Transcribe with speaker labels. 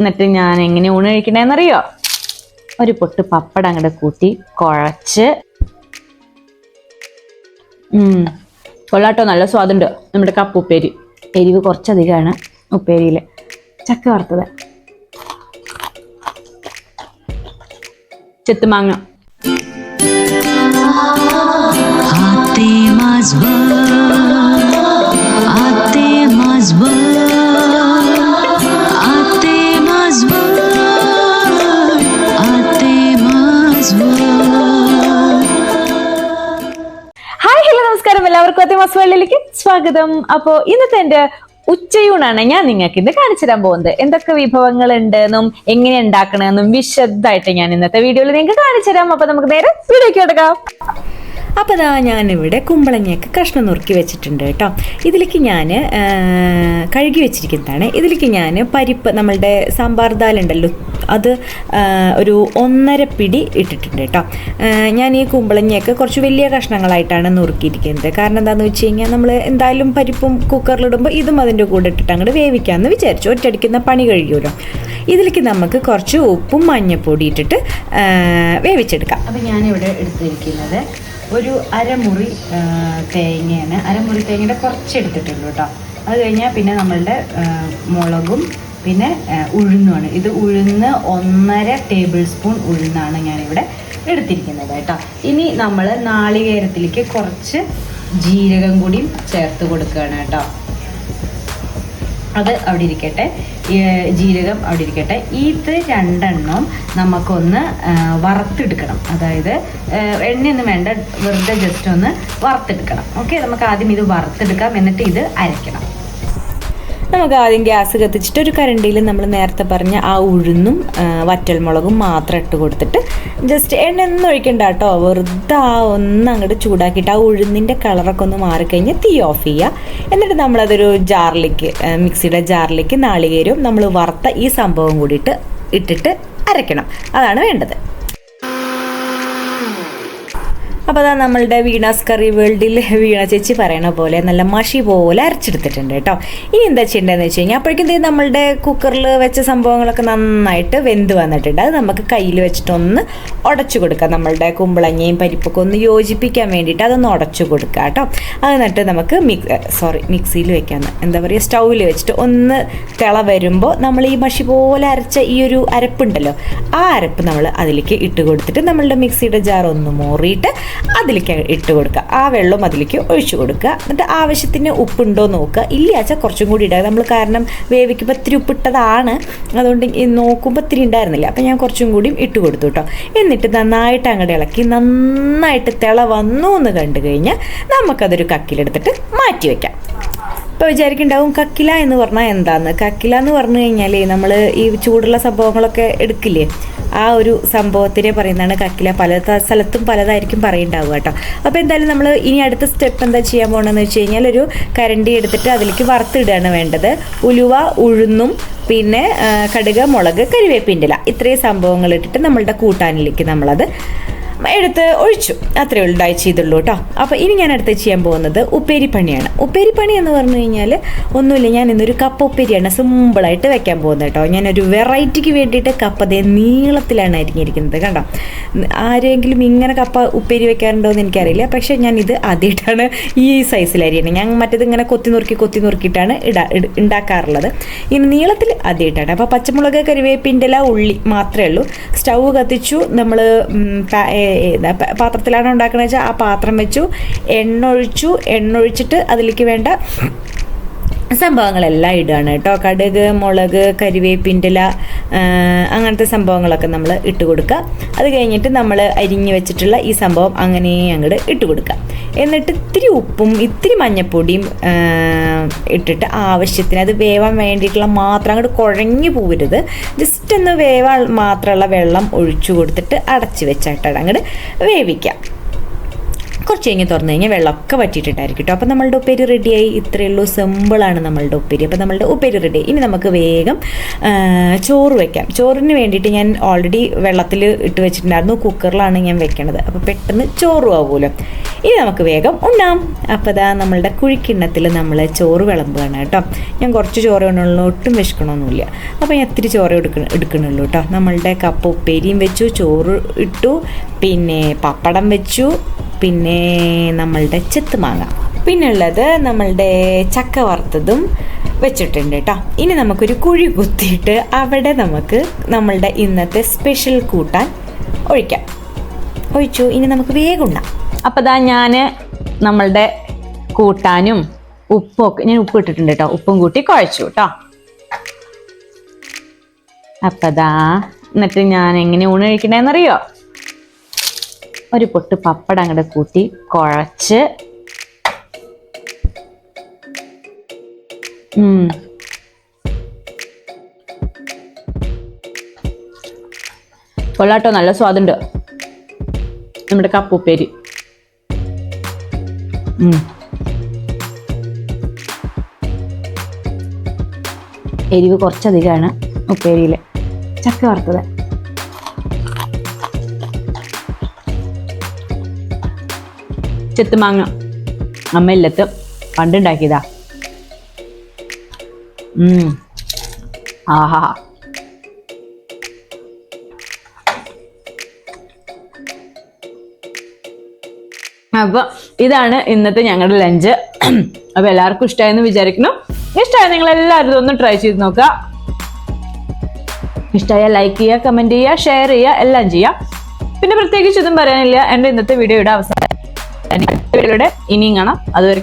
Speaker 1: എന്നിട്ട് ഞാൻ എങ്ങനെ ഊണ് കഴിക്കണേന്നറിയോ? ഒരു പൊട്ട് പപ്പടം അങ്ങോട്ട് കൂട്ടി കുഴച്ച്. കൊള്ളാട്ടോ നല്ല സ്വാദുണ്ട്. നമ്മുടെ കപ്പ് ഉപ്പേരി. എരിവ് കുറച്ചധികമാണ് ഉപ്പേരിയിൽ ചക്ക വറുത്തത്. ചെത്തുമാങ്ങ
Speaker 2: mazbă,
Speaker 1: എല്ലാവർക്കും അതേ വേൾഡിലേക്ക് സ്വാഗതം. അപ്പോൾ ഇന്നത്തെ എന്റെ ഉച്ചയൂണാണ് ഞാൻ നിങ്ങൾക്ക് ഇന്ന് കാണിച്ചു തരാൻ പോകുന്നത്. എന്തൊക്കെ വിഭവങ്ങൾ ഉണ്ടെന്നും എങ്ങനെ ഉണ്ടാക്കണമെന്നും വിശദമായിട്ട് ഞാൻ ഇന്നത്തെ വീഡിയോയിൽ നിങ്ങൾക്ക് കാണിച്ചു തരാം. അപ്പൊ നമുക്ക് നേരെ വീഡിയോക്ക് എടുക്കാം
Speaker 3: അപ്പോൾ ഇതാ ഞാനിവിടെ കുമ്പളങ്ങയൊക്കെ കഷ്ണം നുറുക്കി വെച്ചിട്ടുണ്ട് കേട്ടോ. ഇതിലേക്ക് ഞാൻ കഴുകി വെച്ചിരിക്കുന്നതാണ്. ഇതിലേക്ക് ഞാൻ പരിപ്പ് നമ്മളുടെ സാമ്പാർ ദാലുണ്ടല്ലോ അത് ഒരു ഒന്നര പിടി ഇട്ടിട്ടുണ്ട് കേട്ടോ. ഞാൻ ഈ കുമ്പളങ്ങയൊക്കെ കുറച്ച് വലിയ കഷ്ണങ്ങളായിട്ടാണ് നുറുക്കിയിരിക്കുന്നത്. കാരണം എന്താണെന്ന് വെച്ച് കഴിഞ്ഞാൽ നമ്മൾ എന്തായാലും പരിപ്പും കുക്കറിലിടുമ്പോൾ ഇതും അതിന്റെ കൂടെ ഇട്ടിട്ട് അങ്ങോട്ട് വേവിക്കാമെന്ന് വിചാരിച്ചു. ഒറ്റയടിക്കുന്ന പണി കഴിയുമല്ലോ ഇതിലേക്ക് നമുക്ക് കുറച്ച് ഉപ്പും മഞ്ഞൾപ്പൊടി ഇട്ടിട്ട് വേവിച്ചെടുക്കാം. അപ്പോൾ ഞാനിവിടെ എടുത്തിരിക്കുന്നത് ഒരു അരമുറി തേങ്ങയാണ്. അരമുറി തേങ്ങയുടെ കുറച്ച് എടുത്തിട്ടുള്ളൂ കേട്ടോ. അത് കഴിഞ്ഞാൽ പിന്നെ നമ്മളുടെ മുളകും പിന്നെ ഉഴുന്നുമാണ്. ഇത് ഉഴുന്ന് ഒന്നര ടേബിൾ സ്പൂൺ ഉഴുന്നാണ് ഞാനിവിടെ എടുത്തിരിക്കുന്നത് കേട്ടോ. ഇനി നമ്മൾ നാളികേരത്തിലേക്ക് കുറച്ച് ജീരകം കൂടിയും ചേർത്ത് കൊടുക്കുകയാണ് കേട്ടോ. അത് അവിടെ ഇരിക്കട്ടെ. ജീരകം അവിടെ ഇരിക്കട്ടെ. ഇത് രണ്ടെണ്ണം നമുക്കൊന്ന് വറുത്തെടുക്കണം. അതായത് എണ്ണയൊന്നും വേണ്ട. വെറുതെ ജസ്റ്റ് ഒന്ന് വറുത്തെടുക്കണം. ഓക്കെ നമുക്ക് ആദ്യം ഇത് വറുത്തെടുക്കാം. എന്നിട്ട് ഇത് അരയ്ക്കണം. നമുക്ക് ആദ്യം ഗ്യാസ് കത്തിച്ചിട്ട് ഒരു കരണ്ടിയിൽ നമ്മൾ നേരത്തെ പറഞ്ഞ ആ ഉഴുന്നും വറ്റൽ വറ്റൽമുളകും മാത്രം ഇട്ട് കൊടുത്തിട്ട് ജസ്റ്റ് എണ്ണ ഒന്നും ഒഴിക്കണ്ട കേട്ടോ. വെറുതെ ആ ഒന്ന് അങ്ങോട്ട് ചൂടാക്കിയിട്ട് ആ ഉഴുന്നിന്റെ കളറൊക്കെ ഒന്ന് മാറിക്കഴിഞ്ഞ് തീ ഓഫ് ചെയ്യുക. എന്നിട്ട് നമ്മളതൊരു ജാറിലേക്ക് മിക്സിയുടെ ജാറിലേക്ക് നാളികേരവും നമ്മൾ വറുത്ത ഈ സംഭവം കൂടിയിട്ട് ഇട്ടിട്ട് അരയ്ക്കണം. അതാണ് വേണ്ടത്. അപ്പോൾ അതാ നമ്മളുടെ വീണാസ് കറി വേൾഡിൽ വീണ ചേച്ചി പറയണ പോലെ നല്ല മഷി പോലെ അരച്ചെടുത്തിട്ടുണ്ട് കേട്ടോ. ഇനി എന്താ ചെയ്യേണ്ടതെന്ന് വെച്ച് കഴിഞ്ഞാൽ അപ്പോഴേക്കും നമ്മളുടെ കുക്കറിൽ വെച്ച സംഭവങ്ങളൊക്കെ നന്നായിട്ട് വെന്ത് വന്നിട്ടുണ്ട്. അത് നമുക്ക് കയ്യിൽ വെച്ചിട്ടൊന്ന് ഉടച്ചു കൊടുക്കാം. നമ്മളുടെ കുമ്പളങ്ങയും പരിപ്പൊക്കെ ഒന്ന് യോജിപ്പിക്കാൻ വേണ്ടിയിട്ട് അതൊന്ന് ഉടച്ചു കൊടുക്കുക കേട്ടോ. അത് എന്നിട്ട് നമുക്ക് മിക് സോറി മിക്സിയിൽ വെക്കാന്ന് എന്താ പറയുക സ്റ്റൗവിൽ വെച്ചിട്ട് ഒന്ന് തിള വരുമ്പോൾ നമ്മൾ ഈ മഷി പോലെ അരച്ച ഈ ഒരു അരപ്പുണ്ടല്ലോ ആ അരപ്പ് നമ്മൾ അതിലേക്ക് ഇട്ട് കൊടുത്തിട്ട് നമ്മളുടെ മിക്സിയുടെ ജാർ ഒന്ന് മോറിയിട്ട് അതിലേക്ക് ഇട്ട് കൊടുക്കുക. ആ വെള്ളം അതിലേക്ക് ഒഴിച്ചു കൊടുക്കുക. എന്നിട്ട് ആവശ്യത്തിന് ഉപ്പുണ്ടോ നോക്കുക. ഇല്ലാച്ചാൽ കുറച്ചും കൂടി ഇടുക നമ്മൾ കാരണം വേവിക്കുമ്പോൾ ഇത്തിരി ഉപ്പിട്ടതാണ്. അതുകൊണ്ട് നോക്കുമ്പോൾ ഇത്തിരി ഉണ്ടായിരുന്നില്ല. അപ്പം ഞാൻ കുറച്ചും കൂടിയും ഇട്ട് കൊടുത്തു കേട്ടോ എന്നിട്ട് നന്നായിട്ട് അങ്ങോട്ട് ഇളക്കി. നന്നായിട്ട് തിള വന്നു എന്ന് കണ്ടു കഴിഞ്ഞാൽ നമുക്കതൊരു കക്കിലെടുത്തിട്ട് മാറ്റി വയ്ക്കാം ഇപ്പോൾ വിചാരിക്കുന്നുണ്ടാവും കക്കില എന്ന് പറഞ്ഞാൽ എന്താന്ന്? കക്കില എന്ന് പറഞ്ഞു കഴിഞ്ഞാൽ നമ്മൾ ഈ ചൂടുള്ള സംഭവങ്ങളൊക്കെ എടുക്കില്ലേ? ആ ഒരു സംഭവത്തിനെ പറയുന്നതാണ് കക്കില. പല സ്ഥലത്തും പലതായിരിക്കും പറയുണ്ടാവുക കേട്ടോ. അപ്പോൾ എന്തായാലും നമ്മൾ ഇനി അടുത്ത സ്റ്റെപ്പ് എന്താ ചെയ്യാൻ പോകണമെന്ന് വെച്ച് കഴിഞ്ഞാൽ ഒരു കരണ്ടി എടുത്തിട്ട് അതിലേക്ക് വറുത്തിടുകയാണ് വേണ്ടത്. ഉലുവ ഉഴുന്നും പിന്നെ കടുക് മുളക് കരിവേപ്പിന്റെ ഇല. ഇത്രയും സംഭവങ്ങൾ ഇട്ടിട്ട് നമ്മളുടെ കൂട്ടാനിലേക്ക് നമ്മളത് എടുത്ത് ഒഴിച്ചു. അത്രയേ ഉള്ളൂ ഡൈ ചെയ്തുള്ളൂ കേട്ടോ. അപ്പോൾ ഇനി ഞാൻ അടുത്ത് ചെയ്യാൻ പോകുന്നത് ഉപ്പേരിപ്പണിയാണ് ഉപ്പേരിപ്പണി എന്ന് പറഞ്ഞു കഴിഞ്ഞാൽ ഒന്നുമില്ല ഞാൻ ഇന്നൊരു കപ്പ ഉപ്പേരിയാണ് സിമ്പിളായിട്ട് വെക്കാൻ പോകുന്നത് കേട്ടോ. ഞാനൊരു വെറൈറ്റിക്ക് വേണ്ടിയിട്ട് കപ്പ ദേ നീളത്തിലാണ് അരിഞ്ഞിരിക്കുന്നത് കണ്ടോ? ആരെങ്കിലും ഇങ്ങനെ കപ്പ ഉപ്പേരി വെക്കാറുണ്ടോ എന്ന് എനിക്കറിയില്ല. പക്ഷേ ഞാൻ ഇത് ആദ്യമായിട്ടാണ് ഈ സൈസിൽ അരിയണം ഞാൻ മറ്റേത് ഇങ്ങനെ കൊത്തി നുറുക്കി കൊത്തി നുറുക്കിയിട്ടാണ് ഇടാ ഉണ്ടാക്കാറുള്ളത് ഇനി നീളത്തിൽ ആദ്യമായിട്ടാണ്. അപ്പോൾ പച്ചമുളക് കരിവേപ്പിന്റെ ഇല ഉള്ളി മാത്രമേ ഉള്ളൂ. സ്റ്റൗ കത്തിച്ചു നമ്മൾ പാത്രത്തിലാണ് ഉണ്ടാക്കുന്നത് വെച്ചാൽ ആ പാത്രം വെച്ചു എണ്ണ ഒഴിച്ചു എണ്ണ ഒഴിച്ചിട്ട് അതിലേക്ക് വേണ്ട സംഭവങ്ങളെല്ലാം ഇടുകയാണ് കേട്ടോ. കടുക് മുളക് കരിവേപ്പിന്റെ ഇല ആ, അങ്ങനത്തെ സംഭവങ്ങളൊക്കെ നമ്മൾ ഇട്ട് കൊടുക്കുക. അത് കഴിഞ്ഞിട്ട് നമ്മൾ അരിഞ്ഞു വെച്ചിട്ടുള്ള ഈ സംഭവം അങ്ങനെ അങ്ങോട്ട് ഇട്ട് കൊടുക്കുക. എന്നിട്ട് ഇത്തിരി ഉപ്പും ഇത്തിരി മഞ്ഞപ്പൊടിയും ഇട്ടിട്ട് ആവശ്യത്തിന് അത് വേവാൻ വേണ്ടിയിട്ടുള്ള മാത്രം അങ്ങോട്ട് കുഴഞ്ഞു പോകരുത്. ജസ്റ്റ് ഒന്ന് വേവാൻ മാത്രമുള്ള വെള്ളം ഒഴിച്ചു കൊടുത്തിട്ട് അടച്ച് വെച്ചിട്ട് അങ്ങോട്ട് വേവിക്കാം കുറച്ച് കഴിഞ്ഞ് തുറന്നു കഴിഞ്ഞാൽ വെള്ളമൊക്കെ വറ്റിയിട്ടുണ്ടായിരിക്കും കേട്ടോ അപ്പോൾ നമ്മളുടെ ഉപ്പേരി റെഡിയായി ഇത്രയേ ഉള്ളൂ. സിമ്പിളാണ് നമ്മളുടെ ഉപ്പേരി. അപ്പോൾ നമ്മളുടെ ഉപ്പേരി റെഡി ഇനി നമുക്ക് വേഗം ചോറ് വെക്കാം. ചോറിന് വേണ്ടിയിട്ട് ഞാൻ ഓൾറെഡി വെള്ളത്തിൽ ഇട്ട് വെച്ചിട്ടുണ്ടായിരുന്നു. കുക്കറിലാണ് ഞാൻ വെക്കണത്. അപ്പോൾ പെട്ടെന്ന് ചോറും ആവുമല്ലോ ഇനി നമുക്ക് വേഗം ഉണ്ണാം. അപ്പോൾ ഇതാ നമ്മളുടെ കുഴിക്കിണ്ണത്തിൽ നമ്മൾ ചോറ് വിളമ്പുകയാണ് കേട്ടോ. ഞാൻ കുറച്ച് ചോറ് വേണമല്ലോ ഒട്ടും വിശക്കണമൊന്നുമില്ല അപ്പോൾ ഞാൻ ഇത്തിരി ചോറ് എടുക്ക എടുക്കണുള്ളൂ കേട്ടോ നമ്മളുടെ കപ്പ ഉപ്പേരിയും വെച്ചു ചോറ് ഇട്ടു. പിന്നെ പപ്പടം വെച്ചു. പിന്നെ നമ്മളുടെ ചെത്ത് മാങ്ങ. പിന്നുള്ളത് നമ്മളുടെ ചക്ക വറുത്തതും വെച്ചിട്ടുണ്ട് കേട്ടോ ഇനി നമുക്കൊരു കുഴി കുത്തിയിട്ട് അവിടെ നമുക്ക് നമ്മളുടെ ഇന്നത്തെ സ്പെഷ്യൽ കൂട്ടാൻ ഒഴിക്കാം. ഒഴിച്ചു ഇനി നമുക്ക് വേഗം ഉണ്ടാം
Speaker 1: അപ്പൊ ദാ ഞാൻ നമ്മളുടെ കൂട്ടാനും ഉപ്പൊക്കെ ഞാൻ ഉപ്പ് ഇട്ടിട്ടുണ്ട് കേട്ടോ ഉപ്പും കൂട്ടി കുഴച്ചു കേട്ടോ അപ്പൊ ദാ എന്നിട്ട് ഞാൻ എങ്ങനെ ഊണ് കഴിക്കണേന്നറിയോ? ഒരു പൊട്ട് പപ്പടം അങ്ങോട്ട് കൂട്ടി കുഴച്ച്. കൊള്ളാട്ടോ നല്ല സ്വാദുണ്ട്. നമ്മുടെ കപ്പുപ്പേരി. എരിവ് കുറച്ചധികമാണ് ഉപ്പേരിയിൽ ചക്ക വറുത്തത്. ചെത്തുമാങ്ങ അമ്മ ഇല്ലത്ത് പണ്ടുണ്ടാക്കിയതാ. ആഹാ. അപ്പൊ ഇതാണ് ഇന്നത്തെ ഞങ്ങളുടെ ലഞ്ച് അപ്പൊ എല്ലാവർക്കും ഇഷ്ടമായെന്ന് വിചാരിക്കുന്നു. ഇഷ്ടമായ നിങ്ങൾ എല്ലാവരും ഒന്ന് ട്രൈ ചെയ്ത് നോക്കുക. ഇഷ്ടമായ ലൈക്ക് ചെയ്യുക കമന്റ് ചെയ്യുക ഷെയർ ചെയ്യുക എല്ലാം ചെയ്യുക. പിന്നെ പ്രത്യേകിച്ച് ഒന്നും പറയാനില്ല. എന്റെ ഇന്നത്തെ വീഡിയോയുടെ അവസാനം വീഡിയോയുടെ ഇനിയും കാണാം അതുവരെ